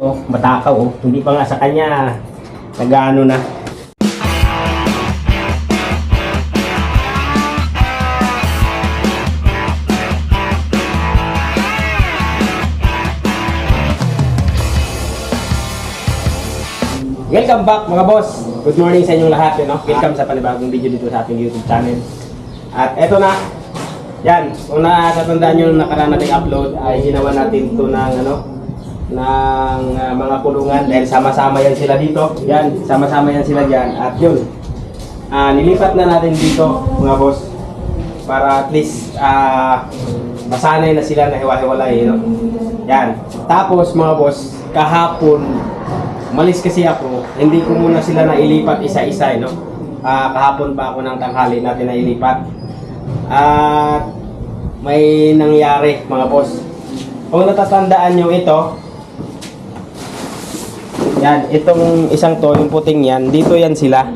Oh, matakaw oh. Hindi pa nga sa kanya nag-ano na. Welcome back mga boss. Good morning sa inyong lahat. You know? Welcome sa panibagong video dito sa ating YouTube channel. At eto na. Yan. Kung natatandaan nyo nung nakaraan nating upload ay ginawa natin ito ng ano ng ah, mga kulungan dahil sama-sama yan sila dito. Yan. Sama-sama yan sila dyan. At yun. ah, nilipat na natin dito mga boss para at least ah masanay na sila na hiwa-hiwalay. You know? Yan. Tapos mga boss, kahapon Malis kasi ako, hindi ko muna sila nailipat isa-isa, eh, no? Ah, kahapon pa ako ng tanghali natin nailipat. At may nangyari, mga boss. Kung natatandaan nyo ito, yan, itong isang to, yung puting yan, dito yan sila.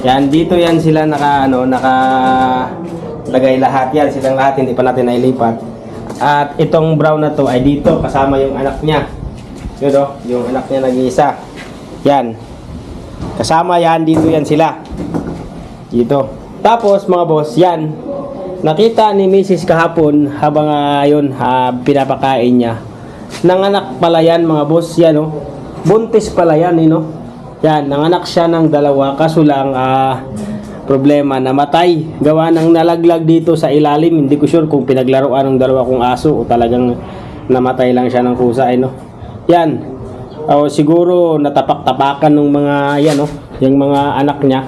Yan, dito yan sila naka, ano, naka lagay lahat yan, silang lahat, hindi pa natin nailipat. At itong brown na to ay dito, kasama yung anak niya. Yun o, yung anak niya nag-iisa. Yan. Kasama yan, dito yan sila. Dito. Tapos mga boss, yan. Nakita ni Mrs. kahapon habang uh, yun, ah, pinapakain niya. Nanganak pala yan mga boss, yan o. Buntis pala yan, eh, no? Yan, nanganak siya ng dalawa, kaso lang, ah, problema, namatay. Gawa ng nalaglag dito sa ilalim. Hindi ko sure kung pinaglaruan ng dalawa kong aso o talagang namatay lang siya ng kusa, eh, no? Yan. O siguro natapak-tapakan ng mga yan no, yung mga anak niya.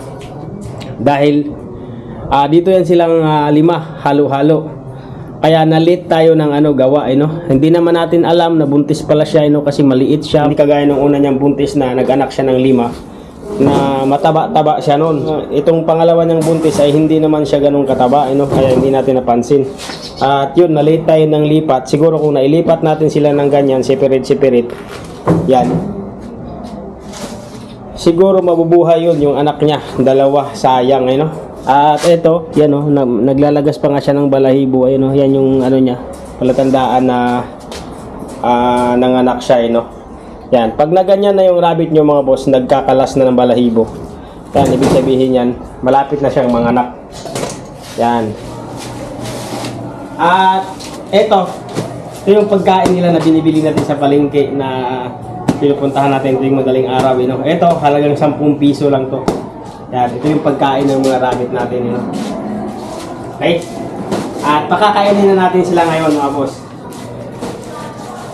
Dahil ah, dito yan silang ah, lima, halo-halo. Kaya nalit tayo ng ano gawa eh, no? Hindi naman natin alam na buntis pala siya eh, no? kasi maliit siya. Hindi kagaya nung una niyang buntis na nag-anak siya ng lima na mataba-taba siya noon. Itong pangalawa niyang buntis ay hindi naman siya ganun kataba, eh, no? kaya hindi natin napansin. At yun, na-late tayo ng lipat. Siguro kung nailipat natin sila ng ganyan, separate-separate, yan. Siguro mabubuhay yun, yung anak niya, dalawa, sayang, eh, no? At ito, yan, na, naglalagas pa nga siya ng balahibo, ayun, no? yan yung ano niya, palatandaan na ah, nanganak siya, eh, no? Yan, pag na ganyan na yung rabbit nyo mga boss, nagkakalas na ng balahibo. Yan, ibig sabihin yan, malapit na siyang manganak. Yan. At eto, ito yung pagkain nila na binibili natin sa palengke na pinupuntahan natin tuwing madaling araw. You know? Ito, halagang 10 piso lang to. Yan, ito yung pagkain ng mga rabbit natin. You know? Okay? At pakakainin na natin sila ngayon mga boss.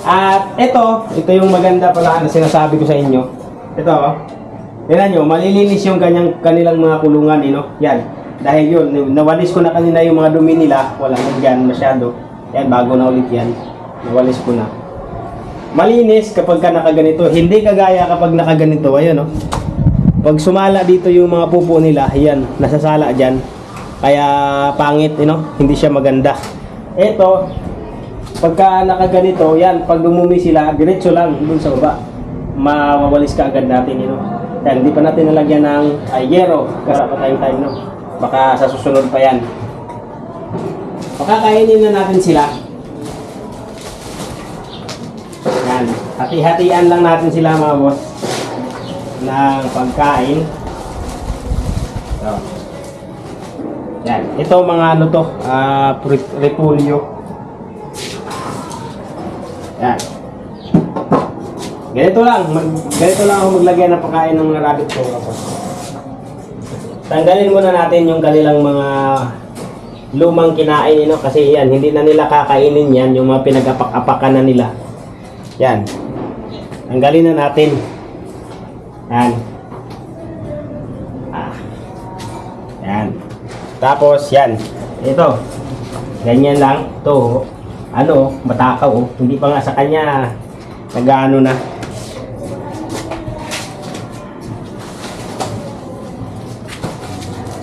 At ito, ito yung maganda pala na sinasabi ko sa inyo. Ito, oh. Tingnan nyo, malilinis yung kanyang, kanilang mga kulungan, you know? Yan. Dahil yun, nawalis ko na kanina yung mga dumi nila. Walang nagyan masyado. Yan, bago na ulit yan. Nawalis ko na. Malinis kapag ka nakaganito. Hindi kagaya kapag nakaganito. Ayun, oh. Pag sumala dito yung mga pupo nila, yan, nasasala dyan. Kaya pangit, you know? Hindi siya maganda. Ito, pagka nakaganito, yan, pag dumumi sila, diretso lang dun sa baba. Mawawalis ka agad natin, you know. Yan, hindi pa natin nalagyan ng ay, yero. Kasi pa tayong time, no? Baka sa susunod pa yan. Pakakainin na natin sila. Yan. Hati-hatian lang natin sila mga boss ng pagkain. So. Yan. Ito mga ano to, ah, uh, repolyo. Yan. Ganito lang, mag, ganito lang ako maglagay ng pagkain ng mga rabbit ko. Tanggalin muna natin yung kanilang mga lumang kinain, no? kasi yan, hindi na nila kakainin yan, yung mga pinag-apak-apakan na nila. Yan. Tanggalin na natin. Yan. Ah. Yan. Tapos, yan. Ito. Ganyan lang. Ito, ano, matakaw. oh. Hindi pa nga sa kanya nag-ano na.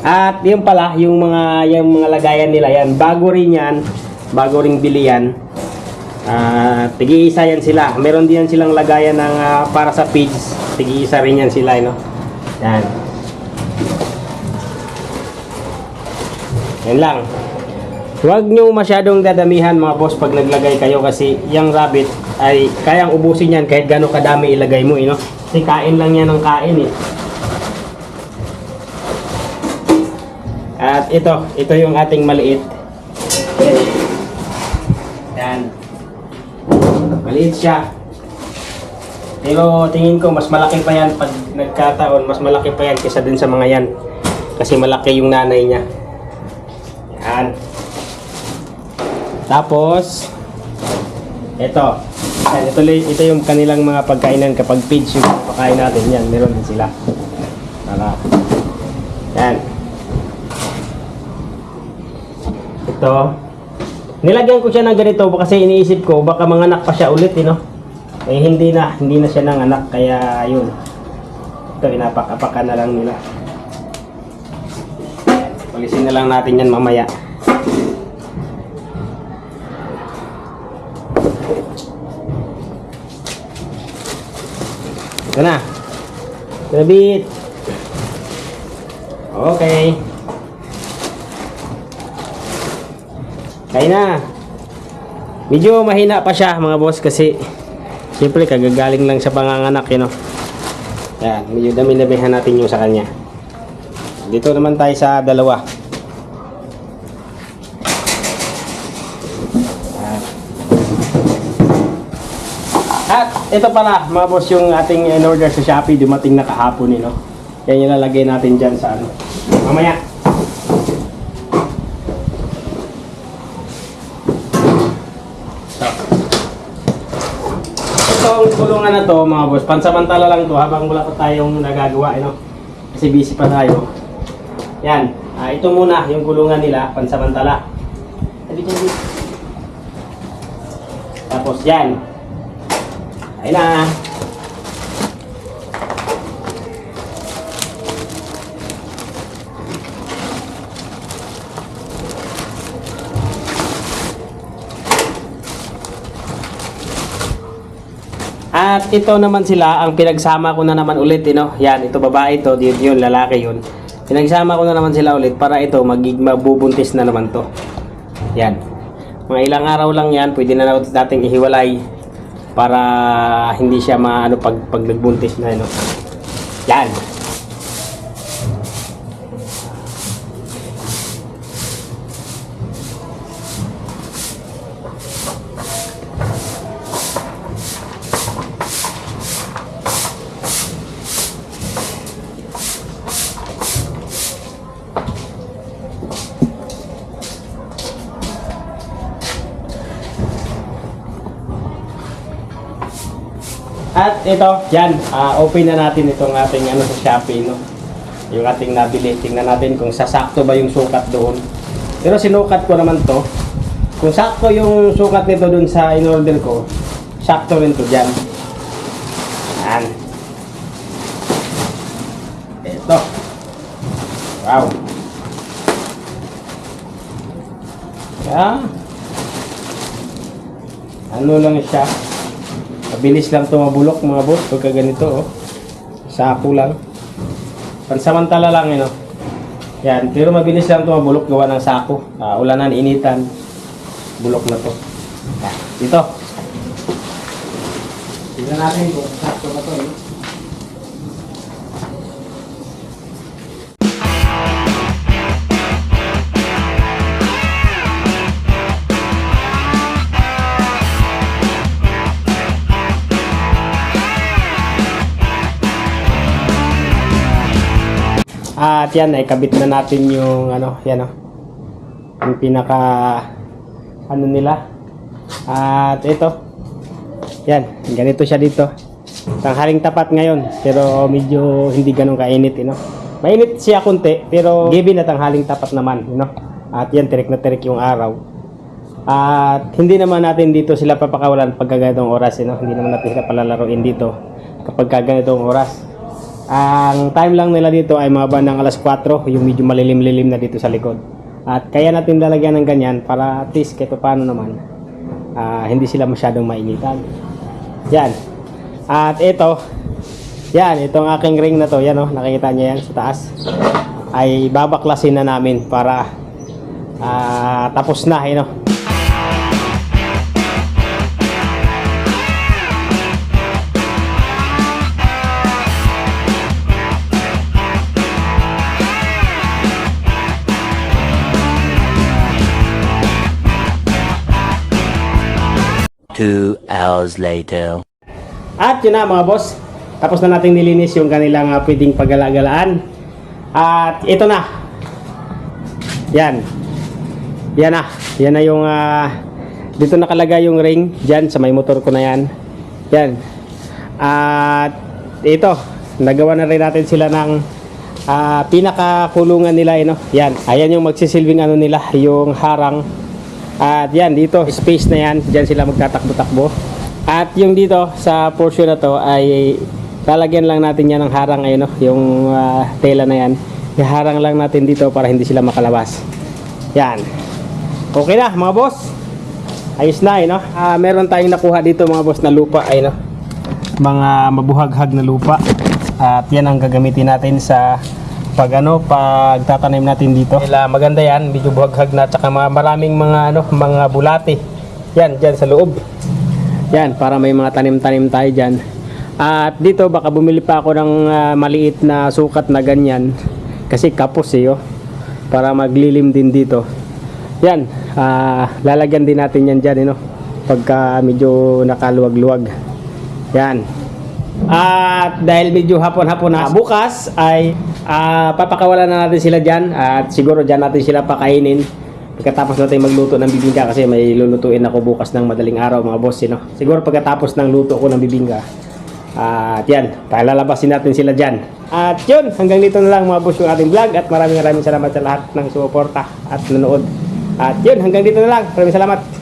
At yun pala, yung mga yung mga lagayan nila yan, bago rin yan, bago ring bili yan. Ah, tigi-isa yan sila. Meron din yan silang lagayan ng ah, para sa pigs. Tigi-isa rin yan sila, no. Yan. Yan lang. Huwag nyo masyadong dadamihan mga boss pag naglagay kayo kasi yung rabbit ay kayang ubusin yan kahit gano'ng kadami ilagay mo, eh, no? Kasi kain lang yan ng kain, eh. At ito, ito yung ating maliit. Yan. Maliit siya. Pero tingin ko mas malaki pa yan pag nagkataon, mas malaki pa yan kaysa dun sa mga yan. Kasi malaki yung nanay niya. Yan. Tapos, ito. Yan, ito, ito yung kanilang mga pagkainan kapag pigs yung pakain natin. Yan, meron din sila. Para. Yan. Ito. Nilagyan ko siya ng ganito kasi iniisip ko baka manganak pa siya ulit, eh, no? Eh hindi na, hindi na siya nanganak kaya yun. Ito inapak-apakan na lang nila. Palisin na lang natin yan mamaya. Ito na. Grabit. Okay. Kaya na. Medyo mahina pa siya mga boss kasi siyempre kagagaling lang sa panganganak yun. know? Yan, medyo dami-damihan natin yung sa kanya. Dito naman tayo sa dalawa. At ito pala mga boss yung ating in-order sa Shopee dumating na kahapon eh, no? Yan yung lalagay natin dyan sa ano. Mamaya. Ito ang kulungan na to mga boss. Pansamantala lang to habang wala pa tayong nagagawa. Ano? Kasi busy pa tayo. Yan. Ah, ito muna yung kulungan nila. Pansamantala. Tapos yan. Ayun na. At ito naman sila, ang pinagsama ko na naman ulit, you know? Yan, ito babae to, yun, yun lalaki yun. Pinagsama ko na naman sila ulit para ito, magig mabubuntis na naman to. Yan. Mga ilang araw lang yan, pwede na natin ihiwalay para hindi siya maano pag, pag nagbuntis na, you know? Yan. Ito, yan, ah, open na natin itong ating ano sa Shopee, no? Yung ating nabili. Tingnan natin kung sasakto ba yung sukat doon. Pero sinukat ko naman to. Kung sakto yung sukat nito doon sa in-order ko, sakto rin to dyan. Yan. Ito. Wow. Yan. Ano lang siya. Mabilis lang ito mabulok mga boss pagka ganito oh. Sako lang. Pansamantala lang yun oh. Yan, pero mabilis lang ito mabulok gawa ng sako. Ah, ulanan, initan. Bulok na to. Ah, dito. Tingnan natin kung sakto na to eh. At yan, ay kabit na natin yung ano, yan oh. Yung pinaka ano nila. At ito. Yan, ganito siya dito. Tanghaling tapat ngayon, pero medyo hindi ganun kainit, you know. Mainit siya kunti, pero given na tanghaling tapat naman, you know. At yan, tirik na tirik yung araw. At hindi naman natin dito sila papakawalan pag ganitong oras, you know? hindi naman natin sila palalaroin dito kapag ganitong oras. Ang time lang nila dito ay mga bandang alas 4, yung medyo malilim-lilim na dito sa likod. At kaya natin lalagyan ng ganyan para at least kahit paano naman ah, hindi sila masyadong mainitan. Yan. At ito, yan, itong aking ring na to, yan oh, nakikita niya yan sa taas. Ay babaklasin na namin para ah, tapos na, you know. Two hours later. At yun na mga boss, tapos na nating nilinis yung kanilang uh, pwedeng paggalagalaan. At ito na. Yan. Yan na. Yan na yung ah, dito nakalagay yung ring diyan sa may motor ko na yan. Yan. At ito, nagawa na rin natin sila ng ah, pinakakulungan nila eh, no? Yan. Ayan yung magsisilbing ano nila, yung harang. At yan dito, space na yan, diyan sila magtatakbo-takbo. At yung dito sa portion na to ay lalagyan lang natin yan ng harang ayun no, yung ah, tela na yan. Iharang lang natin dito para hindi sila makalabas. Yan. Okay na mga boss. Ayos na eh no. Ah, meron tayong nakuha dito mga boss na lupa ay no. Mga mabuhaghag na lupa. At yan ang gagamitin natin sa pag ano, pagtatanim natin dito. Ila maganda yan, medyo buhaghag na tsaka maraming mga ano, mga bulate. Yan, diyan sa loob. Yan, para may mga tanim-tanim tayo dyan. At dito, baka bumili pa ako ng ah, maliit na sukat na ganyan. Kasi kapos eh, oh. Para maglilim din dito. Yan, ah, lalagyan din natin yan dyan, eh, no? Pagka medyo nakaluwag-luwag. Yan. At dahil medyo hapon-hapon na, bukas ay ah, papakawalan na natin sila dyan. At siguro dyan natin sila pakainin. Pagkatapos natin magluto ng bibingka kasi may lulutuin ako bukas ng madaling araw mga boss. You know? Siguro pagkatapos ng luto ko ng bibingka. At yan, palalabasin natin sila dyan. At yun, hanggang dito na lang mga boss yung ating vlog. At maraming maraming salamat sa lahat ng sumuporta at nanood. At yun, hanggang dito na lang. Maraming salamat.